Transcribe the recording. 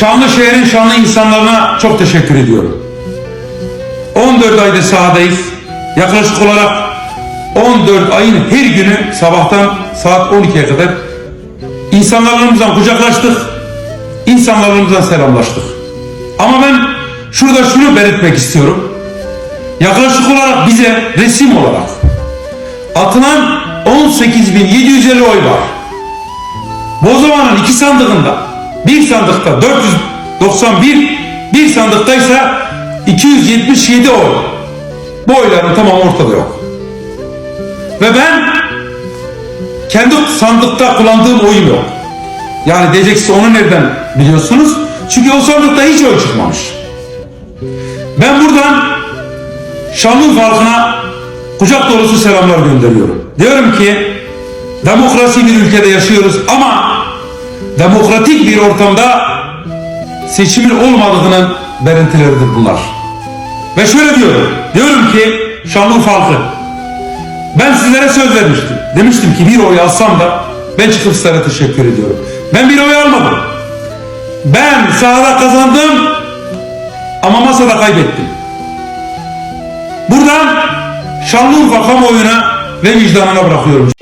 şanlı şehrin şanlı insanlarına çok teşekkür ediyorum. 14 aydır sahadayız. Yaklaşık olarak 14 ayın her günü sabahtan saat 12'ye kadar insanlarımızdan kucaklaştık. insanlarımızdan selamlaştık. Ama ben şurada şunu belirtmek istiyorum. Yaklaşık olarak bize resim olarak atılan 18.750 oy var. Bozova'nın iki sandığında bir sandıkta 491 bir sandıkta ise 277 oy. Bu oyların tamamı ortada yok. Ve ben kendi sandıkta kullandığım oyum yok. Yani diyeceksiniz onu nereden biliyorsunuz? Çünkü o sandıkta hiç oy çıkmamış. Ben buradan Şanlıurfa halkına kucak dolusu selamlar gönderiyorum. Diyorum ki demokrasi bir ülkede yaşıyoruz ama demokratik bir ortamda seçimin olmadığının belirtileridir bunlar. Ve şöyle diyorum. Diyorum ki Şanlıurfa halkı ben sizlere söz vermiştim. Demiştim ki bir oy alsam da ben çıkıp sizlere teşekkür ediyorum. Ben bir oy almadım. Ben sahada kazandım ama masada kaybettim. Buradan Şanlıurfa kamuoyuna ve vicdanına bırakıyorum.